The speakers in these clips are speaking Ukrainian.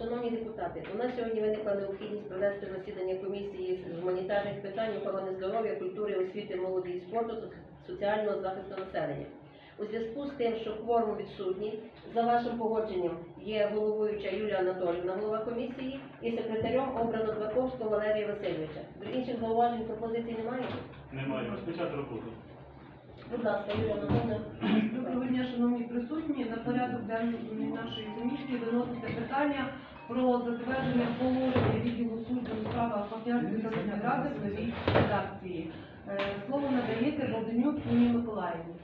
Шановні депутати, у нас сьогодні виникла необхідність провести засідання комісії з гуманітарних питань, охорони здоров'я, культури, освіти, молоді і спорту, соціального захисту населення. У зв'язку з тим, що кворум відсутній, за вашим погодженням є головуюча Юлія Анатолівна, голова комісії, і секретарем обрано Дваковського Валерія Васильовича. Інших зауважень пропозицій немає? Немає. Розпочати роботу. Будь ласка, Юлія Анатолівна. Доброго дня, шановні денний нашої комісії виноситься питання про затвердження положення відділу служби у справах Фахярської селищної ради в новій редакції. Е, Слово надається Богданюк Ніні Миколаївні.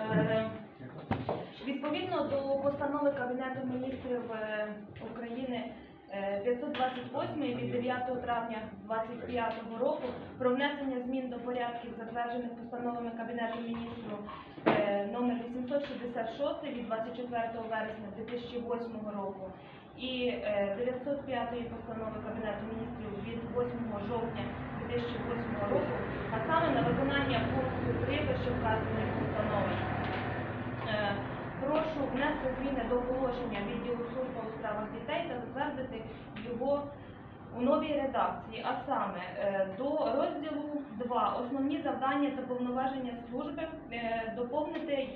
Е, Відповідно до постанови Кабінету міністрів е, України 528 від 9 травня 2025 року про внесення змін до порядків, затверджених постановами Кабінету міністрів е, номер 866 від 24 вересня 2008 року і е, 905 постанови Кабінету міністрів від 8 жовтня 2008 року, а саме на виконання пункту 3 вищевказаної постанови. Е, Прошу внести зміни до положення відділу служби у справах дітей та затвердити його у новій редакції, а саме е, до розділу 2 основні завдання та повноваження служби е, доповнити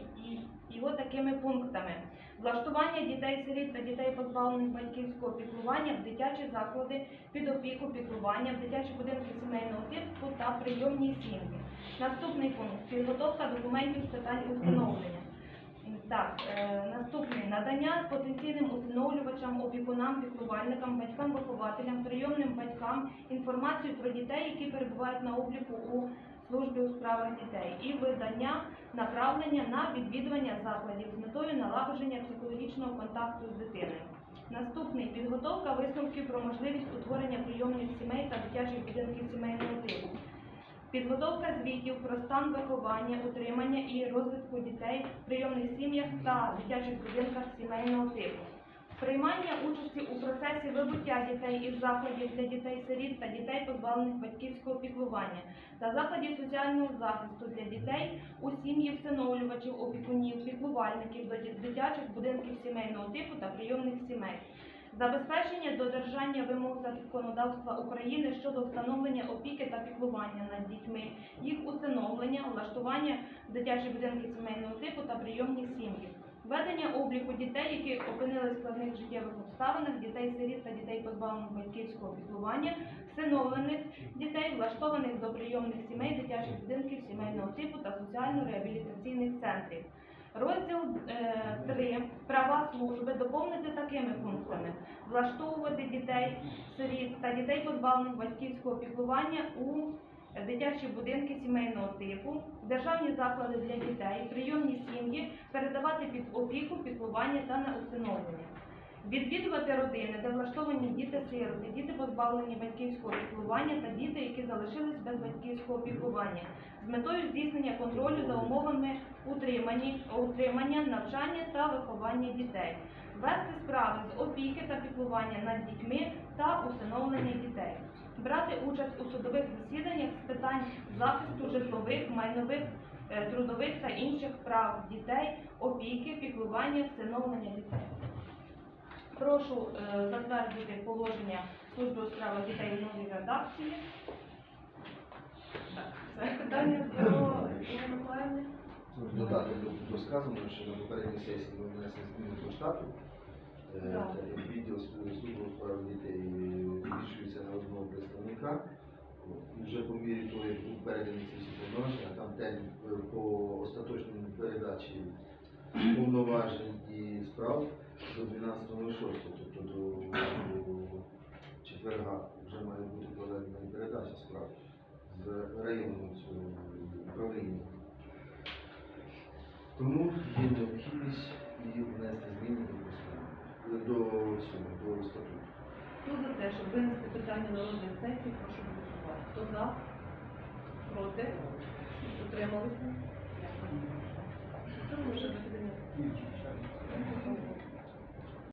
його такими пунктами. Влаштування дітей-сиріт та дітей позбавлених батьківського піклування в дитячі заклади під опіку піклування, в дитячі будинки сімейного типу та прийомні сім'ї. Наступний пункт підготовка документів з питань усиновлення. Так, е, наступний надання потенційним усиновлювачам, опікунам, піклувальникам, батькам, вихователям, прийомним батькам інформацію про дітей, які перебувають на обліку у службі у справах дітей, і видання направлення на відвідування закладів з метою налагодження психологічного контакту з дитиною. Наступний підготовка висновків про можливість утворення прийомних сімей та дитячих будинків сімейного типу. Підготовка звітів про стан виховання, утримання і розвитку дітей в прийомних сім'ях та дитячих будинках сімейного типу. Приймання участі у процесі вибуття дітей із закладів для дітей-сиріт та дітей, позбавлених батьківського піклування, та закладів соціального захисту для дітей у сім'ї всиновлювачів, опікунів, піклувальників дитячих будинків сімейного типу та прийомних сімей. Забезпечення додержання вимог законодавства України щодо встановлення опіки та піклування над дітьми, їх усиновлення, влаштування в дитячі будинки сімейного типу та прийомні сім'ї. Ведення обліку дітей, які опинились в складних життєвих обставинах, дітей-сиріт та дітей позбавлених батьківського піклування, всиновлених дітей, влаштованих до прийомних сімей, дитячих будинків сімейного типу та соціально-реабілітаційних центрів. Розділ 3 права служби. Доповнити такими пунктами: влаштовувати дітей, сиріт та дітей позбавлених батьківського піклування у дитячі будинки сімейного типу, державні заклади для дітей, прийомні сім'ї, передавати під опіку, піклування та на усиновлення. Відвідувати родини, де влаштовані діти-сироти, діти позбавлені батьківського піклування та діти, які залишились без батьківського піклування, з метою здійснення контролю за умовами утримання, навчання та виховання дітей, вести справи з опіки та піклування над дітьми та усиновлення дітей, брати участь у судових засіданнях з питань захисту житлових, майнових, е, трудових та інших прав дітей, опіки, піклування, всиновлення дітей. Прошу е, затвердити положення служби у справах дітей в новій редакції. Так. Питання Ніни Миколаївни. Додати до, до сказаного, що на попередній сесії ми внесли зміни до штату. Е, Відділ служби у справах дітей збільшується на одного представника. Вже по мірі того, як був переданий ці всі повноваження, там день е, по остаточній передачі повноважень і справ до 12.06, тобто до, четверга вже має бути проведена і передача справ з районного цього управління. Тому є необхідність і внести зміни до постанови, до цього, до статуту. Хто за те, щоб винести питання на розгляд сесії, прошу голосувати. Хто за? Проти? Утрималися? Дякую. Що засідання